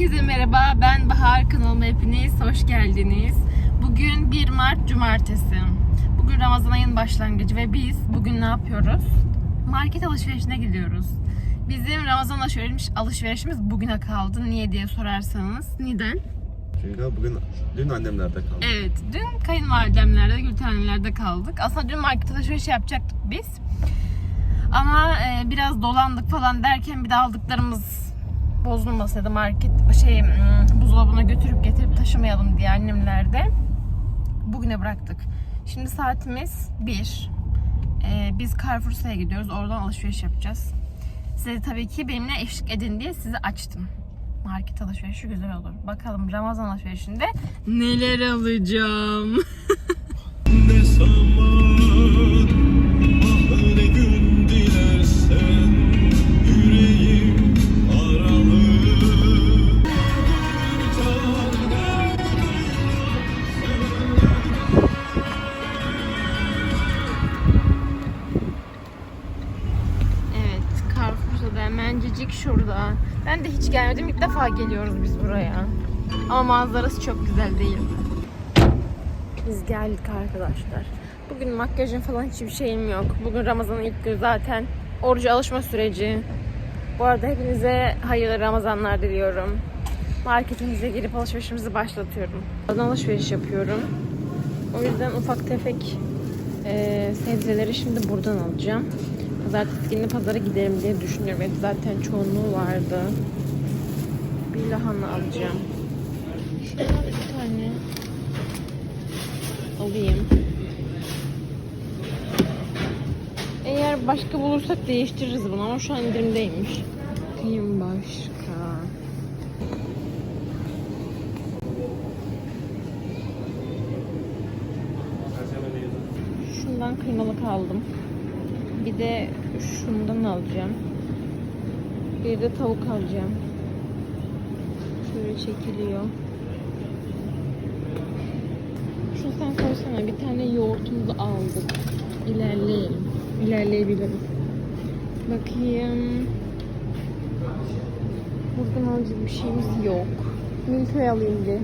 Herkese merhaba. Ben Bahar kanalıma hepiniz hoş geldiniz. Bugün 1 Mart Cumartesi. Bugün Ramazan ayının başlangıcı ve biz bugün ne yapıyoruz? Market alışverişine gidiyoruz. Bizim Ramazan alışveriş, alışverişimiz bugüne kaldı. Niye diye sorarsanız. Neden? Çünkü bugün dün annemlerde kaldım. Evet, dün kayınvalidemlerde, Gültenlerde kaldık. Aslında dün market alışverişi yapacaktık biz. Ama e, biraz dolandık falan derken bir de aldıklarımız da market şey hmm, buzdolabına götürüp getirip taşımayalım diye annemlerde bugüne bıraktık. Şimdi saatimiz 1. E, biz Carrefour''a gidiyoruz. Oradan alışveriş yapacağız. Size tabii ki benimle eşlik edin diye sizi açtım. Market alışverişi güzel olur. Bakalım Ramazan alışverişinde neler alacağım. gelmedim. İlk defa geliyoruz biz buraya. Ama manzarası çok güzel değil. Biz geldik arkadaşlar. Bugün makyajım falan hiçbir şeyim yok. Bugün Ramazan'ın ilk günü zaten. Oruca alışma süreci. Bu arada hepinize hayırlı Ramazanlar diliyorum. Marketimize girip alışverişimizi başlatıyorum. Oradan alışveriş yapıyorum. O yüzden ufak tefek e, sebzeleri şimdi buradan alacağım. Pazartesi günü pazara giderim diye düşünüyorum. Evet, zaten çoğunluğu vardı. Bir lahana alacağım. Şundan bir tane alayım. Eğer başka bulursak değiştiririz bunu ama şu an indirimdeymiş. Bakayım başka. Şundan kıymalık aldım. Bir de şundan alacağım. Bir de tavuk alacağım. Şöyle çekiliyor. Şunu sen koysana. Bir tane yoğurtumuzu aldık. İlerleyelim. İlerleyebiliriz. Bakayım. Buradan alacak bir şeyimiz yok. Milköy alayım bir.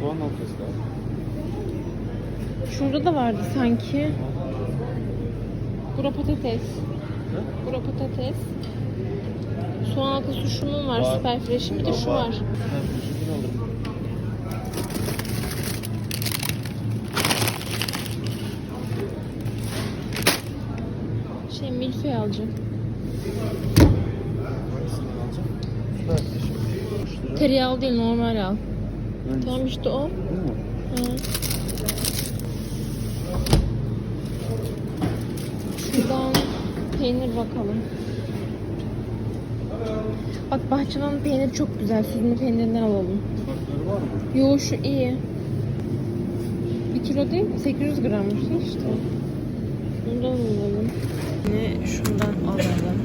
Soğan lazım. Şurada da vardı sanki. Bura patates. Bura patates. Soğan halkası şunun var. Var. Süper fresh'in bir de şu var. Şey milföy alacağım. Tereyağı değil normal al. Tamam işte o. Hı. Şuradan peynir bakalım. Bak bahçenin peyniri çok güzel. Süzme peynirinden alalım. Farkları var mı? Yo şu iyi. Bir kilo değil mi? 800 grammış işte. Bundan alalım. Yine şundan alalım.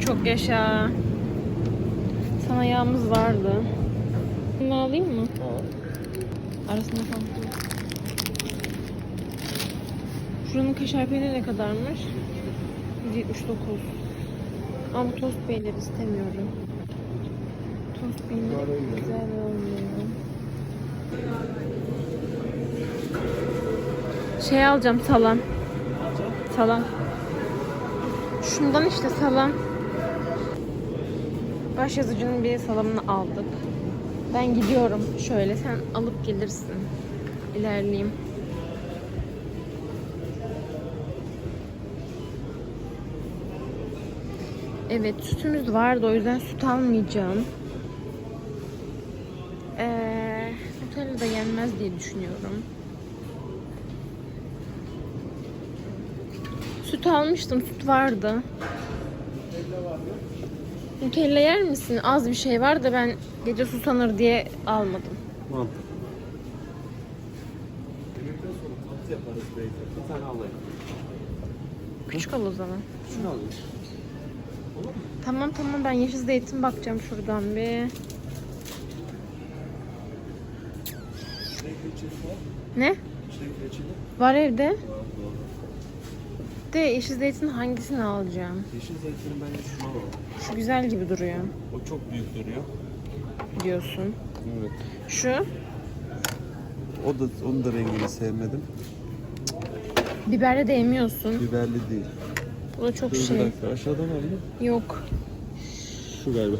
Çok yaşa. Sana yağımız vardı. Bundan alayım mı? Arasında falan. Şuranın kaşar peyniri ne kadarmış? 179. Ama tost peyniri istemiyorum. Tost peyniri güzel olmuyor. Şey alacağım salam. Salam. Şundan işte salam. Baş yazıcının bir salamını aldık. Ben gidiyorum. Şöyle sen alıp gelirsin. İlerleyeyim. Evet sütümüz vardı o yüzden süt almayacağım. Ee, Nutella da yenmez diye düşünüyorum. Süt almıştım süt vardı. Nutella yer misin? Az bir şey var da ben gece susanır diye almadım. Mantıklı. Yemekten sonra tatlı yaparız belki. Bir tane alayım. Küçük al o zaman. Şunu alayım. Tamam tamam ben yeşil zeytin bakacağım şuradan bir. Ne? Var evde. İşte yeşil zeytin hangisini alacağım? Yeşil zeytinin bence şunu alalım. Şu güzel gibi duruyor O çok büyük duruyor. diyorsun. Evet. Şu O da onun da rengini sevmedim. biberle değmiyorsun. Biberli değil. Bu da çok Dur bir şey. dakika aşağıdan mı? Yok. Şu galiba.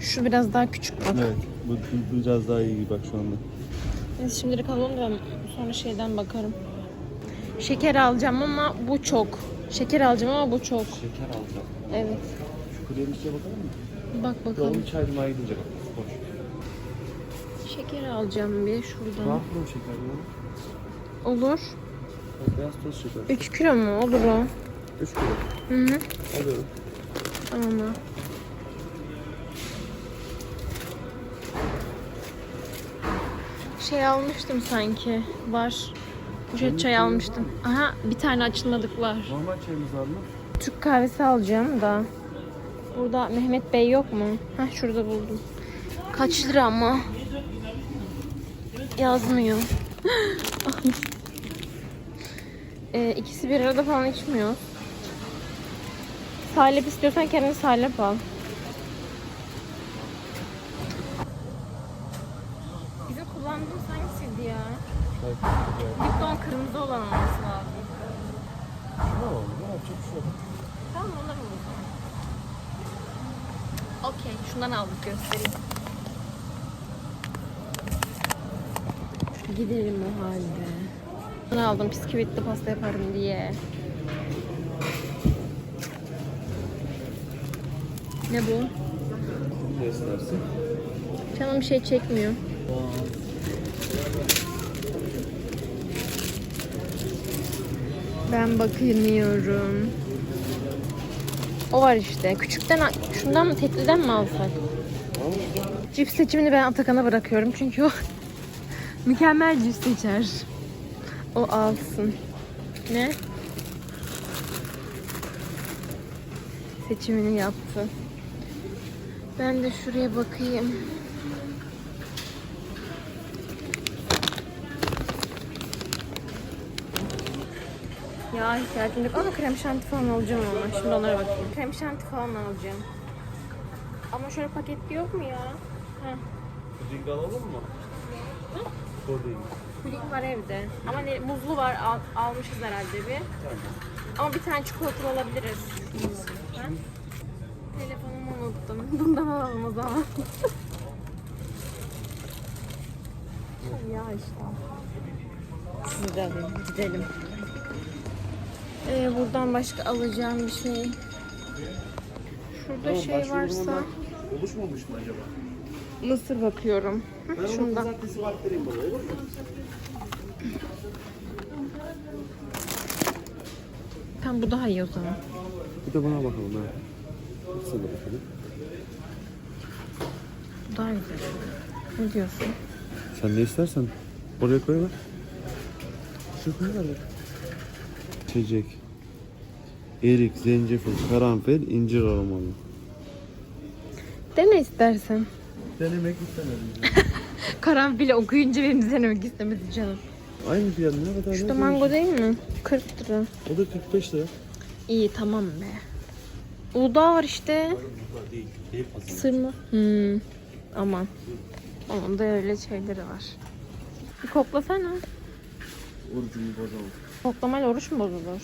Şu biraz daha küçük bak. evet. Bu, bu biraz daha iyi bak şu anda. Neyse şimdilik alalım da sonra şeyden bakarım. Şeker alacağım ama bu çok. Şeker alacağım ama bu çok. Şeker alacağım. Evet. Şu kremliğe bakalım mı? Bak bakalım. onu çaydırmaya gidince bak. Boş. Şeker alacağım bir Ne şuradan. yapalım şeker ya? Olur. Beyaz toz şeker. 3 kilo mu? Olur o. 3 kilo. Hı hı. Alıyorum. Ama. Şey almıştım sanki. Var. Poşet çay almıştım. Aha bir tane açılmadık var. Normal çayımız var mı? Türk kahvesi alacağım da. Burada Mehmet Bey yok mu? Heh şurada buldum. Kaç lira ama? Yazmıyor. ee, ikisi bir arada falan içmiyor. Salep istiyorsan kendin salep al. Bizim kullandığımız hangisiydi ya? Lipton kırmızı olan olması lazım. Tamam. Ne yapacak bir şey yok. Tamam onları zaman. Okey, şundan aldık göstereyim. Gidelim o halde. Bunu aldım bisküvitli pasta yaparım diye. Ne bu? Ne? Canım bir şey çekmiyor. Ben bakmıyorum. O var işte. Küçükten, şundan mı, tekliden mi alsak? Cips seçimini ben Atakan'a bırakıyorum çünkü o mükemmel cips seçer. O alsın. Ne? Seçimini yaptı. Ben de şuraya bakayım. Ya ihtiyacım yok ama krem şanti falan alacağım ama. Şimdi onlara bakayım. Krem şanti falan alacağım. Ama şöyle paketli yok mu ya? Heh. Puding alalım mı? Puding. Puding var evde. Ama ne, muzlu var. Al, almışız herhalde bir. Ama bir tane çikolatalı alabiliriz. Ha? Unuttum. Bundan alalım o zaman. ya işte. Sizi de alayım. Gidelim. Ee, buradan başka alacağım bir şey. Şurada şey varsa Oluşmamış mı acaba? mısır bakıyorum. Hı, Ben onu Şundan. pazartesi baktırayım bana olur mu? Tamam bu daha iyi o zaman. Bir de bana bakalım ha. Sana bakalım. Bu daha güzel. Ne diyorsun? Sen ne istersen oraya koy ver. Şu koy ver bak. İçecek. Erik, zencefil, karanfil, incir aromalı. Dene istersen. Denemek istemedim. Karanfili okuyunca benim denemek istemedi canım. Aynı fiyat ne kadar? Şurada ne mango değil mi? 40 lira. O da 45 lira. İyi tamam be. Uludağ var işte. Değil. Değil pazarı. Sır mı? Hmm. Aman. Onun da öyle şeyleri var. Bir koklasana. Orucumu bozalım. Koklamayla oruç mu bozulur?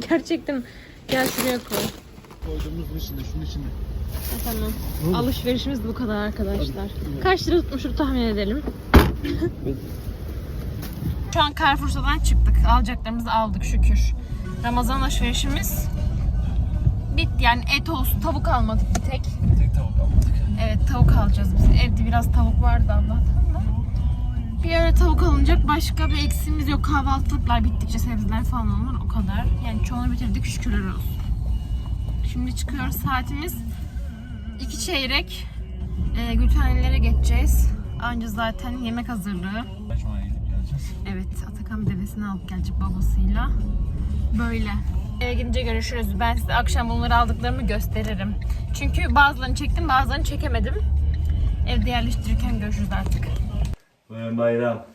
Gerçekten. Gel şuraya koy. Koyduğumuz içinde, şunun içinde. Ha, tamam. Alışverişimiz bu kadar arkadaşlar. Kaç lira tutmuştur tahmin edelim. Şu an Carrefour'dan çıktık. Alacaklarımızı aldık şükür. Ramazan alışverişimiz. Yani et olsun tavuk almadık bir tek. Tek tavuk almadık. Evet tavuk alacağız biz. Evde biraz tavuk vardı Allah'tan da. Bir ara tavuk alınacak. Başka bir eksiğimiz yok. Kahvaltılıklar bittikçe sebzeler falan olur. O kadar. Yani çoğunu bitirdik şükürler olsun. Şimdi çıkıyoruz. Saatimiz iki çeyrek. Ee, Gültenlilere geçeceğiz. Anca zaten yemek hazırlığı. Evet, Atakan dedesini alıp gelecek babasıyla. Böyle. Eve gidince görüşürüz. Ben size akşam bunları aldıklarımı gösteririm. Çünkü bazılarını çektim, bazılarını çekemedim. Evde yerleştirirken görüşürüz artık. Bugün bayram.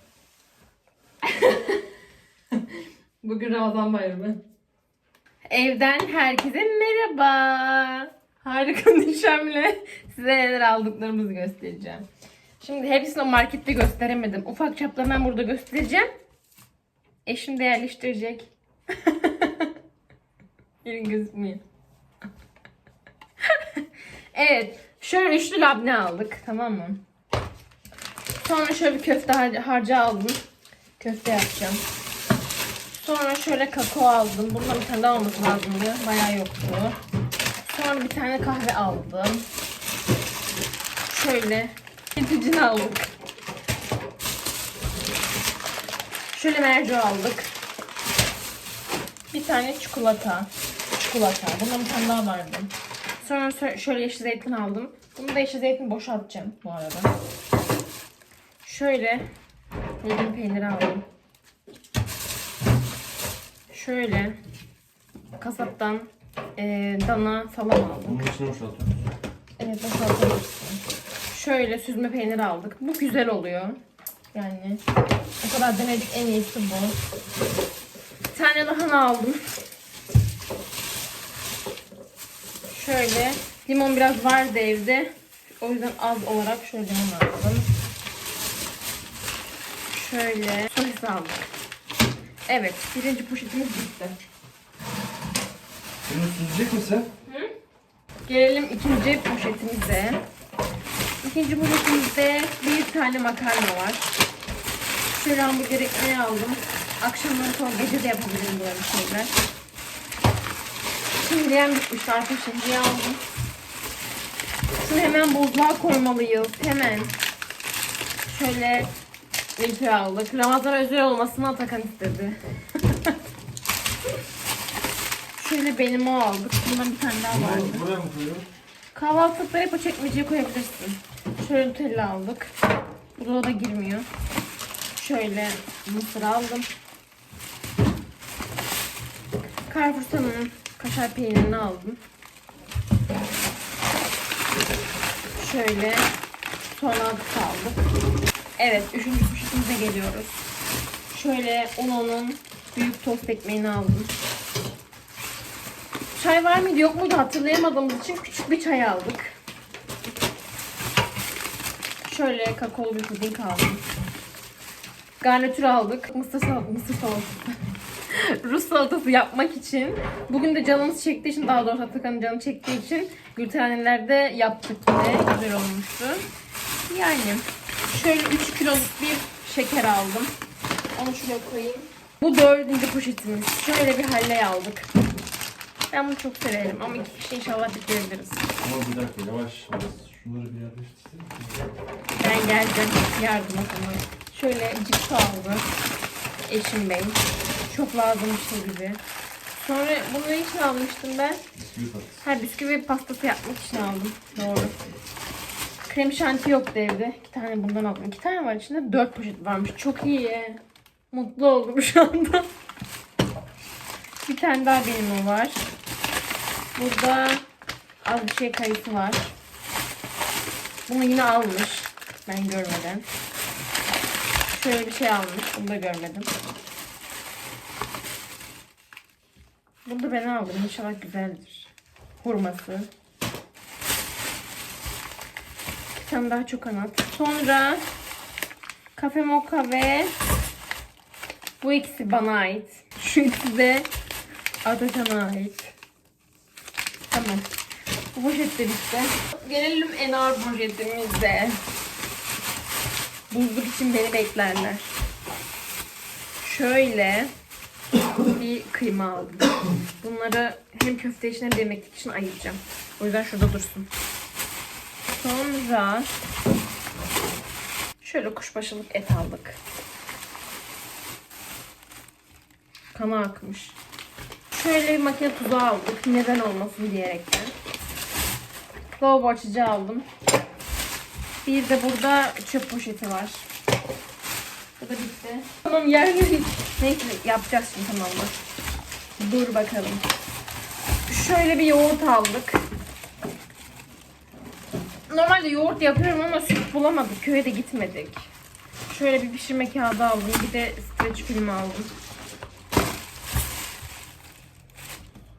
Bugün Ramazan bayramı. Evden herkese merhaba. Harika nişanlı size neler aldıklarımızı göstereceğim. Şimdi hepsini markette gösteremedim. Ufak çaplı ben burada göstereceğim. Eşim de yerleştirecek. Yerin gözükmüyor. evet. Şöyle üçlü labne aldık. Tamam mı? Sonra şöyle bir köfte har- harcı aldım. Köfte yapacağım. Sonra şöyle kakao aldım. Bundan bir tane daha olması lazımdı. Bayağı yoktu. Sonra bir tane kahve aldım. Şöyle yedicini aldık. Şöyle merci aldık. Bir tane çikolata. Çikolata. Bundan bir tane daha vardı. Sonra şö- şöyle yeşil zeytin aldım. Bunu da yeşil zeytin boşaltacağım bu arada. Şöyle yedim peyniri aldım. Şöyle kasaptan eee, dana falan aldım. Bunun içine boşaltıyoruz. Evet boşaltabilirsin. Şöyle süzme peynir aldık. Bu güzel oluyor. Yani o kadar denedik en iyisi bu. Bir tane lahana aldım. Şöyle limon biraz vardı evde. O yüzden az olarak şöyle limon aldım. Şöyle sosis aldık. Evet birinci poşetimiz bitti. Bunu süzecek misin? Gelelim ikinci poşetimize. İkinci poşetimizde bir tane makarna var. Şöyle hamburger ekmeği aldım. Akşamları sonra gece de yapabilirim böyle şeyler. Şimdiyen bitmiş artık şimdiye aldım. Şunu hemen buzluğa koymalıyız. Hemen. Şöyle milföy aldık. Ramazan özel olmasını Atakan istedi. Şöyle benim o aldık. Bundan bir tane daha vardı. Buraya mı koyuyoruz? Kahvaltılıkları hep o çekmeceye koyabilirsin. Şöyle Nutella aldık. Bu dolaba girmiyor. Şöyle mısır aldım. Carrefour'un kaşar peynirini aldım. Şöyle soğan aldık. Evet, üçüncü poşetimize geliyoruz. Şöyle Uno'nun büyük tost ekmeğini aldım. Çay var mıydı yok muydu hatırlayamadığımız için küçük bir çay aldık. Şöyle kakaolu bir puding aldım. Garnitür aldık. Mısır salatası, mısır salatası. Rus salatası yapmak için. Bugün de canımız çektiği için, daha doğrusu Atakan'ın canı çektiği için gültenelerde yaptık yine. Güzel olmuştu. Yani şöyle 3 kiloluk bir şeker aldım. Onu şuraya koyayım. Bu dördüncü poşetimiz. Şöyle bir halle aldık. Ben bunu çok severim ama iki kişi inşallah bitirebiliriz. Ama bir dakika yavaş. Şunları bir yerleştirsin. Ben geldim yardıma sana. Şöyle cips aldı eşim bey. Çok lazım bir şey gibi. Sonra bunu ne için almıştım ben? Bisküvi. Ha bisküvi pastası yapmak için aldım. Doğru. Krem şanti yoktu evde. İki tane bundan aldım. İki tane var içinde. Dört poşet varmış. Çok iyi. Mutlu oldum şu anda. Bir tane daha benim o var. Burada az bir şey kayısı var. Bunu yine almış. Ben görmeden. Şöyle bir şey almış. Bunu da görmedim. Bunu da ben aldım. İnşallah güzeldir. Hurması. Bir tane daha çok anlat. Sonra kafe moka ve bu ikisi bana ait. Şu ikisi de Atakan'a ait. Tamam. Bu poşet de bitti. Gelelim en ağır poşetimize. Buzluk için beni beklerler. Şöyle bir kıyma aldım. Bunları hem köfte için hem de yemeklik için ayıracağım. O yüzden şurada dursun. Sonra şöyle kuşbaşılık et aldık. Kana akmış. Şöyle bir makine tuzu aldık. Neden olmasın diyerekten. Lavabo açıcı aldım. Bir de burada çöp poşeti var. Bu da bitti. Tamam yerleri neyse yapacağız şimdi tamam mı? Dur bakalım. Şöyle bir yoğurt aldık. Normalde yoğurt yapıyorum ama süt bulamadık. Köye de gitmedik. Şöyle bir pişirme kağıdı aldım. Bir de streç film aldım.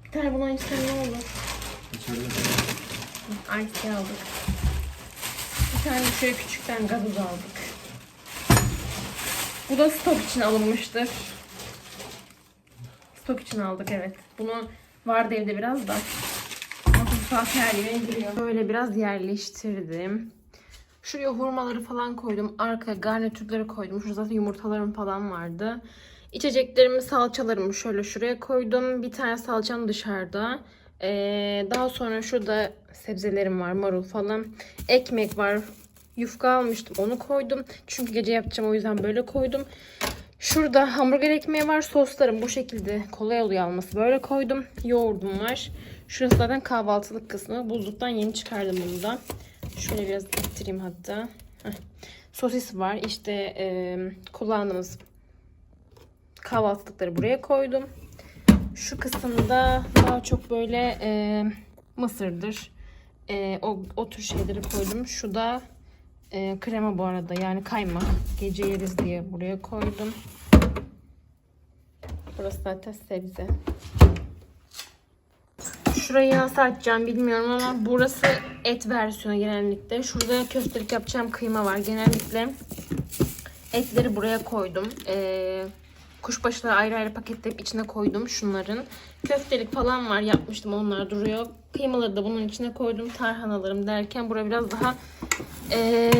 Bir tane bundan içsen ne olur? İçeride. Ice aldık. Bir tane şöyle küçükten gazoz aldık. Bu da stok için alınmıştır. Stok için aldık evet. Bunu vardı evde biraz da. 30 saat her yere giriyor. Böyle biraz yerleştirdim. Şuraya hurmaları falan koydum. Arkaya garnitürleri koydum. Şurada zaten yumurtalarım falan vardı. İçeceklerimi, salçalarımı şöyle şuraya koydum. Bir tane salçam dışarıda. Ee, daha sonra şurada sebzelerim var, marul falan. Ekmek var. Yufka almıştım, onu koydum. Çünkü gece yapacağım o yüzden böyle koydum. Şurada hamburger ekmeği var. Soslarım bu şekilde kolay oluyor alması. Böyle koydum. Yoğurdum var. Şurası zaten kahvaltılık kısmı. Buzluktan yeni çıkardım bunu da. Şöyle biraz ittireyim hatta. Sosis var. İşte e, kullandığımız kahvaltılıkları buraya koydum. Şu kısımda daha çok böyle e, mısırdır. E, o, o tür şeyleri koydum. Şu da e, krema bu arada yani kaymak. Gece yeriz diye buraya koydum. Burası zaten sebze. Şurayı nasıl açacağım bilmiyorum ama burası et versiyonu genellikle. Şurada köftelik yapacağım kıyma var. Genellikle etleri buraya koydum. Ee, kuşbaşıları ayrı ayrı paketleyip içine koydum şunların. Köftelik falan var yapmıştım onlar duruyor. Kıymaları da bunun içine koydum. Tarhanalarım derken bura biraz daha ee,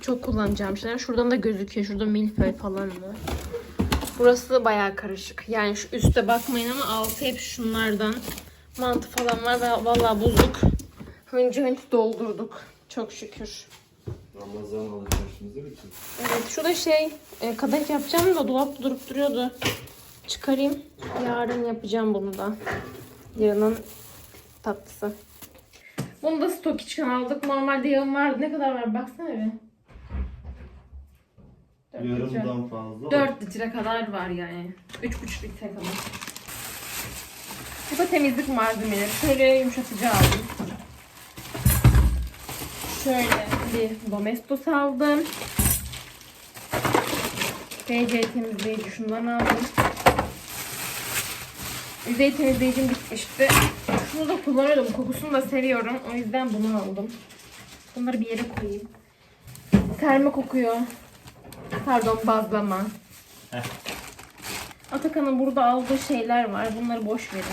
çok kullanacağım şeyler. Şuradan da gözüküyor. Şurada milföy falan var. Burası bayağı karışık. Yani şu üste bakmayın ama altı hep şunlardan. Mantı falan var ve vallahi buzluk hıncı hınç doldurduk. Çok şükür. Ramazan alışverişimizi bitir. Evet şurada şey e, kadayıf yapacağım da dolapta durup duruyordu. Çıkarayım. Yarın yapacağım bunu da. Yarının tatlısı. Bunu da stok için aldık. Normalde yağım vardı. Ne kadar var baksana bir. Dört litre. Yarımdan fazla. 4 litre kadar var yani. 3,5 litre kadar. Bu da temizlik malzemeleri. Şöyle yumuşatıcı aldım. Şöyle bir domestos aldım. BC temizleyici şundan aldım. Yüzey temizleyicim bitmişti. Şunu da kullanıyordum. Kokusunu da seviyorum. O yüzden bunu aldım. Bunları bir yere koyayım. Terme kokuyor. Pardon bazlama. Atakan'ın burada aldığı şeyler var. Bunları boş verin.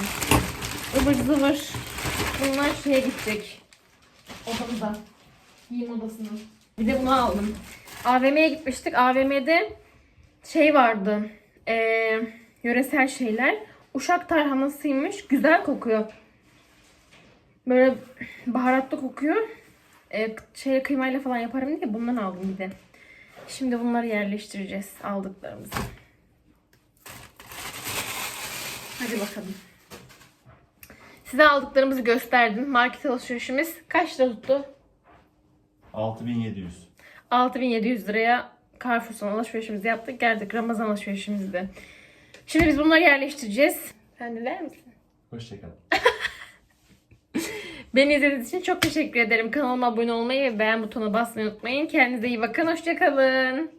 Ivır zıvır. Bunlar şeye gidecek. Odamıza. Giyim odasına. Bir de bunu aldım. AVM'ye gitmiştik. AVM'de şey vardı. Ee, yöresel şeyler. Uşak tarhanasıymış. Güzel kokuyor. Böyle baharatlı kokuyor. Ee, şey kıymayla falan yaparım diye bundan aldım bir de. Şimdi bunları yerleştireceğiz aldıklarımızı. Hadi bakalım. Size aldıklarımızı gösterdim. Market alışverişimiz kaç lira tuttu? 6700. 6700 liraya Carrefour'dan alışverişimizi yaptık. Geldik Ramazan alışverişimizde. Şimdi biz bunları yerleştireceğiz. Sen de der misin? Hoşçakalın. Beni izlediğiniz için çok teşekkür ederim. Kanalıma abone olmayı ve beğen butonuna basmayı unutmayın. Kendinize iyi bakın. Hoşçakalın.